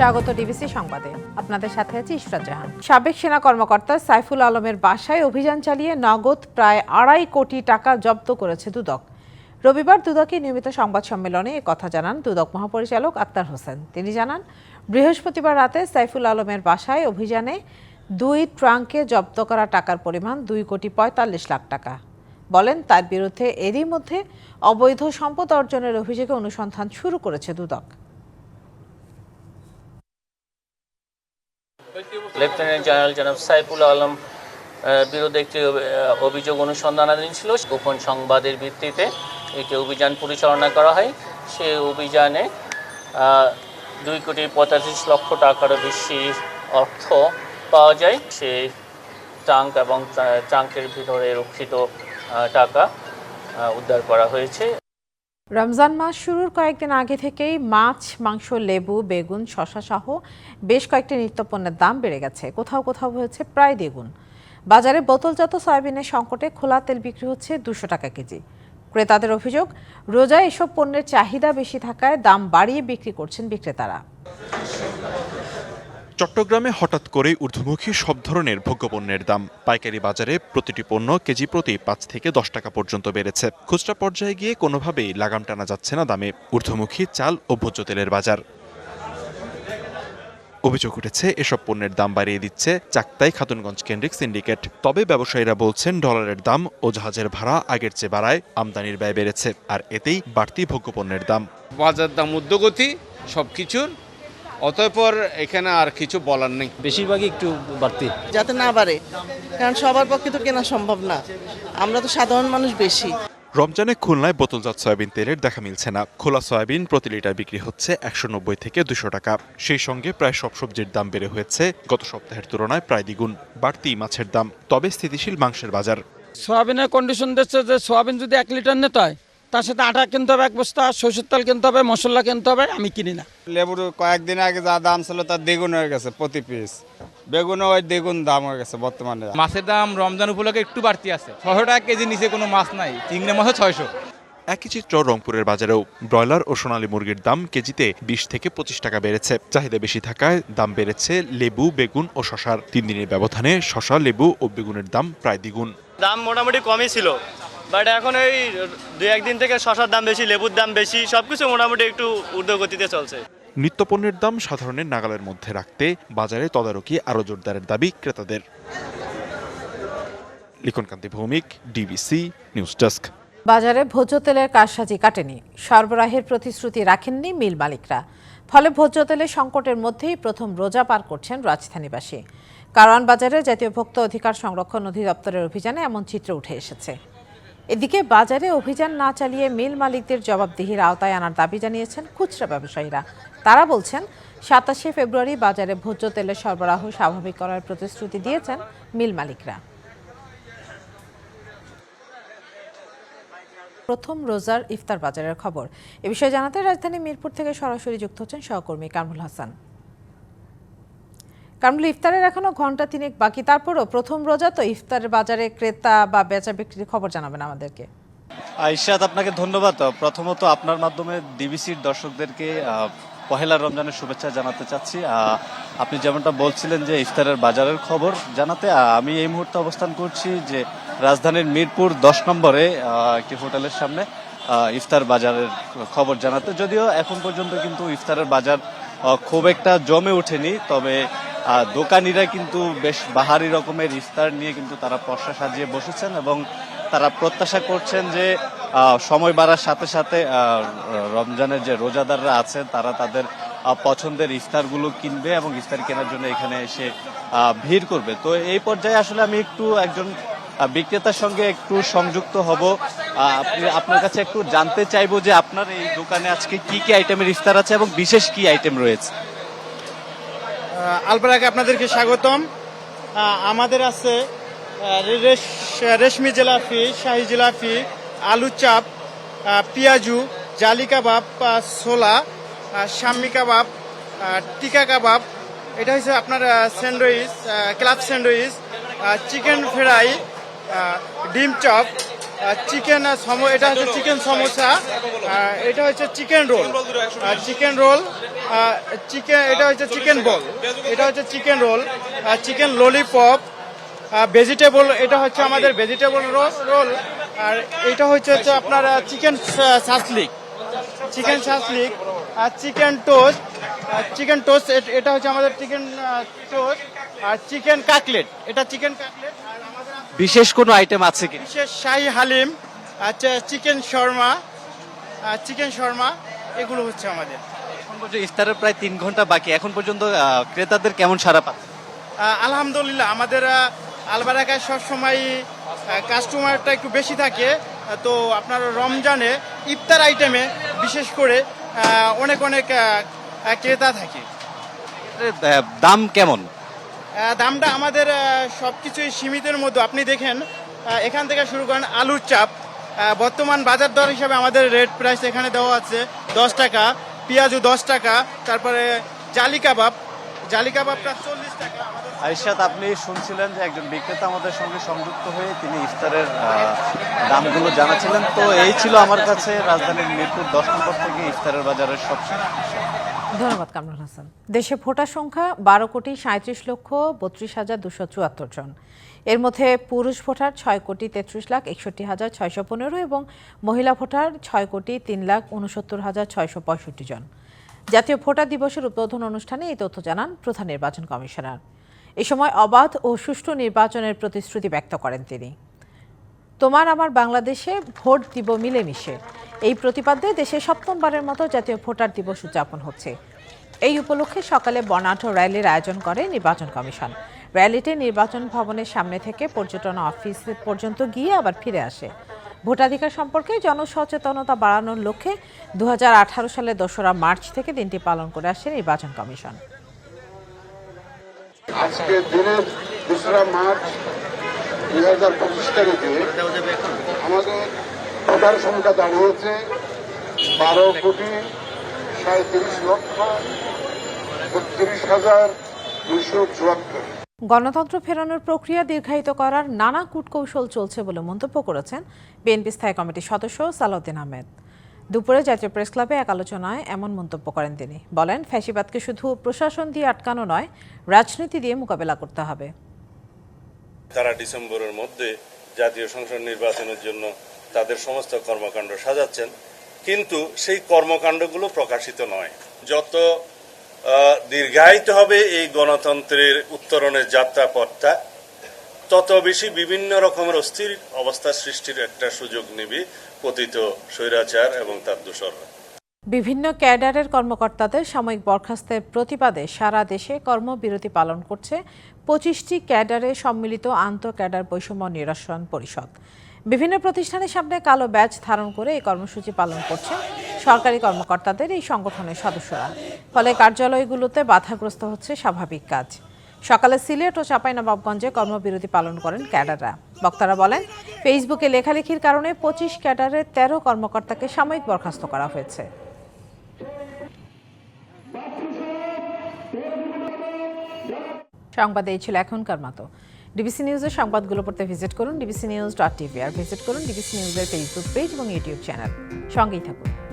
স্বাগত ডিবিসি সংবাদে। আপনাদের সাথে আছি ইশরাত জাহান। সাবেক সেনা কর্মকর্তা সাইফুল আলমের বাসায় অভিযান চালিয়ে নগদ প্রায় আড়াই কোটি টাকা জব্দ করেছে দুদক। রবিবার দুদকে নিয়মিত সংবাদ সম্মেলনে কথা জানান দুদক মহাপরিচালক আক্তার হোসেন। তিনি জানান, বৃহস্পতিবার রাতে সাইফুল আলমের বাসায় অভিযানে দুই ট্রাঙ্কে জব্দ করা টাকার পরিমাণ দুই কোটি পঁয়তাল্লিশ লাখ টাকা। বলেন, তার বিরুদ্ধে এরই মধ্যে অবৈধ সম্পদ অর্জনের অভিযোগে অনুসন্ধান শুরু করেছে দুদক। লেফটেন্যান্ট জেনারেল জনাব সাইফুল আলম বিরুদ্ধে একটি অভিযোগ অনুসন্ধানাধীন ছিল। গোপন সংবাদের ভিত্তিতে একটি অভিযান পরিচালনা করা হয়। সেই অভিযানে দুই কোটি পঁয়তাল্লিশ লক্ষ টাকারও বেশি অর্থ পাওয়া যায়। সেই ট্রাঙ্ক এবং ট্রা- ট্রাঙ্কের ভিতরে রক্ষিত টাকা উদ্ধার করা হয়েছে। রমজান মাস শুরুর কয়েকদিন আগে থেকেই মাছ, মাংস, লেবু, বেগুন শশা সহ বেশ কয়েকটি নিত্যপণ্যের দাম বেড়ে গেছে। কোথাও কোথাও হয়েছে প্রায় দ্বিগুণ। বাজারে বোতলজাত সয়াবিনের সংকটে খোলা তেল বিক্রি হচ্ছে দুশো টাকা কেজি। ক্রেতাদের অভিযোগ, রোজায় এসব পণ্যের চাহিদা বেশি থাকায় দাম বাড়িয়ে বিক্রি করছেন বিক্রেতারা। চট্টগ্রামে হঠাৎ করেই ঊর্ধ্বমুখী সব ধরনের ভোগ্যপণ্যের দাম। পাইকারি বাজারে প্রতিটি পণ্য কেজি প্রতি পাঁচ থেকে দশ টাকা পর্যন্ত বেড়েছে। খুচরা পর্যায়ে গিয়ে কোনোভাবেই লাগাম টানা যাচ্ছে না দামে ঊর্ধ্বমুখী চাল ও ভোজ্য তেলের বাজার। অভিযোগ উঠেছে, এসব পণ্যের দাম বাড়িয়ে দিচ্ছে চাকতাই খাতুনগঞ্জ কেন্দ্রিক সিন্ডিকেট। তবে ব্যবসায়ীরা বলছেন, ডলারের দাম ও জাহাজের ভাড়া আগের চেয়ে বাড়ায়, আমদানির ব্যয় বেড়েছে, আর এতেই বাড়তি ভোগ্যপণ্যের দাম। বাজার দাম ঊর্ধ্বগতি সব কিছুর অতঃপর এখানে আর কিছু বলার নেই। বেশিরভাগই একটু বাড়তি। যাতে না বাড়ে কারণ সবার পক্ষে তো কেনা সম্ভব না। আমরা তো সাধারণ মানুষ বেশি। রমজানে খুলনায় বোতলজাত সয়াবিন তেলের দেখা মিলছে না। খোলা সয়াবিন প্রতি লিটার বিক্রি হচ্ছে একশো নব্বই থেকে দুশো টাকা। সেই সঙ্গে প্রায় সব সবজির দাম বেড়ে হয়েছে গত সপ্তাহের তুলনায় প্রায় দ্বিগুণ। বাড়তি মাছের দাম তবে স্থিতিশীল মাংসের বাজার। সোয়াবিনের কন্ডিশন দিচ্ছে যে সোয়াবিন যদি এক লিটার নিতে হয় তার সাথে আটা কিনতে হবে এক বস্তা সরষের তেল কিনতে হবে মশলা কিনতে হবে আমি কিনি না। লেবুর কয়েকদিন আগে যা দাম ছিল তার দ্বিগুণ হয়ে গেছে প্রতি পিস বেগুনও ওই দ্বিগুণ দাম হয়ে গেছে বর্তমানে। মাছের দাম রমজান উপলক্ষে একটু বাড়তি আছে। ছশো টাকা কেজি নিচে কোনো মাছ নাই চিংড়ি মাছও ছয়শো। একই চিত্র রংপুরের বাজারেও ব্রয়লার ও সোনালী মুরগির দাম কেজিতে বিশ থেকে পঁচিশ টাকা বেড়েছে। চাহিদা বেশি থাকায় দাম বেড়েছে লেবু বেগুন ও শশার। তিন দিনের ব্যবধানে শশা লেবু ও বেগুনের দাম প্রায় দ্বিগুণ। দাম মোটামুটি কমই ছিল। বাট এখন এই দু একদিন থেকে শশার দাম বেশি লেবুর দাম বেশি সব কিছু মোটামুটি একটু ঊর্ধ্বগতিতে চলছে। নিত্যপণ্যের দাম সাধারণের নাগালের মধ্যে রাখতে বাজারে তদারকি আরও জোরদারের দাবি ক্রেতাদের। Likhankanti Bhowmik DBC news desk বাজারে ভোজ্য তেলের কারসাজি কাটেনি সরবরাহের প্রতিশ্রুতি রাখেননি মিল মালিকরা। ফলে ভোজ্য তেলের সংকটের মধ্যেই প্রথম রোজা পার করছেন রাজধানীবাসী। কারওয়ান বাজারে জাতীয় ভোক্তা অধিকার সংরক্ষণ অধিদপ্তরের অভিযানে এমন চিত্র উঠে এসেছে। এদিকে বাজারে অভিযান না চালিয়ে মিল মালিকদের জবাবদিহির আওতায় আনার দাবি জানিয়েছেন খুচরা ব্যবসায়ীরা। তারা বলছেন, সাতাশে ফেব্রুয়ারি বাজারে ভোজ্য তেলের সরবরাহ স্বাভাবিক করার প্রতিশ্রুতি দিয়েছেন মিল মালিকরা। প্রথম রোজার ইফতার বাজারের খবর। এ বিষয়ে জানাতে রাজধানী মিরপুর থেকে সরাসরি যুক্ত হচ্ছেন সহকর্মী কামরুল হাসান। কামরুল ইফতারের এখনও ঘণ্টা তিনেক বাকি। তারপরও প্রথম রোজা তো ইফতারের বাজারে ক্রেতা বা বেচা বিক্রির খবর জানাবেন আমাদেরকে। ইশরাত আপনাকে ধন্যবাদ। প্রথমত আপনার মাধ্যমে ডিবিসির দর্শকদেরকে পহেলা রমজানের শুভেচ্ছা জানাতে চাচ্ছি। আপনি যেমনটা বলছিলেন যে ইফতারের বাজারের খবর জানাতে আমি এই মুহূর্তে অবস্থান করছি যে রাজধানীর মিরপুর দশ নম্বরে একটি হোটেলের সামনে ইফতার বাজারের খবর জানাতে। যদিও এখন পর্যন্ত কিন্তু ইফতারের বাজার খুব একটা জমে ওঠেনি, তবে দোকানিরা কিন্তু বেশ বাহারি রকমের ইফতার নিয়ে কিন্তু তারা পশা সাজিয়ে বসেছেন এবং তারা প্রত্যাশা করছেন যে সময় বাড়ার সাথে সাথে রমজানের যে রোজাদাররা আছেন, তারা তাদের পছন্দের ইফতারগুলো কিনবে এবং ইফতার কেনার জন্য এখানে এসে ভিড় করবে। তো এই পর্যায়ে আসলে আমি একটু একজন বিক্রেতার সঙ্গে একটু সংযুক্ত হব। আপনি, আপনার কাছে একটু জানতে চাইব যে আপনার এই দোকানে আজকে কি কি আইটেমের ইফতার আছে এবং বিশেষ কি আইটেম রয়েছে? আলপরাকে আপনাদেরকে স্বাগতম। আমাদের আছে রেশ- রেশমি জিলাপি, শাহি জিলাপি, আলু চাপ পেঁয়াজু, জালি কাবাব ছোলা শাম্মি কাবাব টিকা কাবাব। এটা হচ্ছে আপনার sandwich club sandwich chicken fry ডিম চপ চিকেন সম এটা হচ্ছে চিকেন সমোসা। এটা হচ্ছে chicken roll chicken roll chicken এটা হচ্ছে চিকেন বল এটা হচ্ছে chicken roll chicken lollipop vegetable এটা হচ্ছে আমাদের ভেজিটেবল রোল আর এটা হচ্ছে হচ্ছে আপনার চিকেন সাসলিক চিকেন শাসলিক আর চিকেন টোস্ট চিকেন টোস্ট এটা হচ্ছে আমাদের চিকেন টোস্ট আর চিকেন কাকলেট এটা চিকেন কাকলেট আর বিশেষ কোনো আইটেম আছে কি বিশেষ শাহি হালিম আচ্ছা চিকেন শর্মা চিকেন শর্মা এগুলো হচ্ছে আমাদের। এখন পর্যন্ত ইফতারের প্রায় তিন ঘণ্টা বাকি। এখন পর্যন্ত ক্রেতাদের কেমন সারা পাচ্ছে? আলহামদুলিল্লাহ আমাদের আলবারাকায় সবসময় কাস্টমারটা একটু বেশি থাকে। তো আপনার রমজানে ইফতার আইটেমে বিশেষ করে অনেক অনেক ক্রেতা থাকে। দাম কেমন? দামটা আমাদের সব কিছুই সীমিতের মধ্যে। আপনি দেখেন এখান থেকে শুরু করেন আলুর চাপ। বর্তমান বাজার দর হিসাবে আমাদের রেট প্রাইস এখানে দেওয়া আছে দশ টাকা পেঁয়াজু দশ টাকা তারপরে জালি কাবাব। জালি কাবাবটা চল্লিশ টাকা আইসাদ আপনি শুনছিলেন যে একজন বিক্রেতা আমাদের সঙ্গে সংযুক্ত হয়ে তিনি ইফতারের দামগুলো জানাছিলেন তো এই ছিল আমার কাছে রাজধানীর মিরপুর দশ নম্বর থেকে ইফতারের বাজারের সব ধন্যবাদ, কামরুল হাসান। দেশে ভোটার সংখ্যা বারো কোটি সাঁত্রিশ লক্ষ বত্রিশ হাজার দুশো চুয়াত্তর জন। এর মধ্যে পুরুষ ভোটার ছয় কোটি তেত্রিশ লাখ একষট্টি হাজার ছয়শো পনেরো এবং মহিলা ভোটার ছয় কোটি তিন লাখ উনসত্তর হাজার ছয়শো পঁয়ষট্টি জন। জাতীয় ভোটার দিবসের উদ্বোধন অনুষ্ঠানে এই তথ্য জানান প্রধান নির্বাচন কমিশনার। এ সময় অবাধ ও সুষ্ঠু নির্বাচনের প্রতিশ্রুতি ব্যক্ত করেন তিনি। তোমার আমার বাংলাদেশে ভোট দিব মিলেমিশে। এই প্রতিপাদ্যে দেশে সপ্তমবারের মতো জাতীয় ভোটার দিবস উদযাপন হচ্ছে। এই উপলক্ষে সকালে বর্ণাঢ্য র্যালির আয়োজন করে নির্বাচন কমিশন। র্যালিটি নির্বাচন ভবনের সামনে থেকে পর্যটন অফিস পর্যন্ত গিয়ে আবার ফিরে আসে। ভোটাধিকার সম্পর্কে জনসচেতনতা বাড়ানোর লক্ষ্যে দু হাজার সালের দোসরা মার্চ থেকে দিনটি পালন করে আসে নির্বাচন কমিশন। আজকে দিনের দোসরা মার্চ দুই হাজার পঁচিশ তারিখে আমাদের ভোটার সংখ্যা দাঁড়িয়েছে বারো কোটি সাঁত্রিশ লক্ষ বত্রিশ হাজার দুইশো চুয়াত্তর। গণতন্ত্র ফেরানোর প্রক্রিয়া দীর্ঘায়িত করার নানা কূটকৌশল চলছে বলে মন্তব্য করেছেন বিএনপি স্থায়ী কমিটির সদস্য সালাউদ্দিন আহমেদ। দুপুরে জাতীয় প্রেস ক্লাবে এক আলোচনায় এমন মন্তব্য করেন তিনি। বলেন, ফ্যাসিবাদকে শুধু প্রশাসন দিয়ে আটকানো নয়, রাজনীতি দিয়ে মোকাবেলা করতে হবে। তারা ডিসেম্বরের মধ্যে জাতীয় সংসদ নির্বাচনের জন্য তাদের সমস্ত কর্মকাণ্ড সাজাচ্ছেন। কিন্তু সেই কর্মকাণ্ডগুলো প্রকাশিত নয়। যত দীর্ঘায়িত হবে এই গণতন্ত্রের উত্তরণের যাত্রাপথটা, তত বেশি বিভিন্ন রকমের অস্থির অবস্থা সৃষ্টির একটা সুযোগ নেবে পতিত স্বৈরাচার এবং তার দোসররা। বিভিন্ন ক্যাডারের কর্মকর্তাদের সাময়িক বরখাস্তের প্রতিবাদে সারা দেশে কর্মবিরতি পালন করছে পঁচিশটি ক্যাডারে সম্মিলিত আন্তঃ ক্যাডার বৈষম্য নিরসন পরিষদ। বিভিন্ন প্রতিষ্ঠানের সামনে কালো ব্যাচ ধারণ করে এই কর্মসূচি পালন করছেন সরকারি কর্মকর্তাদের এই সংগঠনের সদস্যরা। ফলে কার্যালয়গুলোতে বাধাগ্রস্ত হচ্ছে স্বাভাবিক কাজ। সকালে সিলেট ও চাঁপাইনবাবগঞ্জে কর্মবিরতি পালন করেন ক্যাডাররা। বক্তারা বলেন, ফেসবুকে লেখালেখির কারণে পঁচিশ ক্যাডারের তেরো কর্মকর্তাকে সাময়িক বরখাস্ত করা হয়েছে। সংবাদ এই ছিল এখনকার মতো। ডিবিসি নিউজের সংবাদগুলো পড়তে ভিজিট করুন। ডিবিসি নিউজ ডট টিভি আর ভিজিট করুন ডিবিসি নিউজের ফেসবুক পেজ এবং ইউটিউব চ্যানেল সঙ্গেই থাকুন।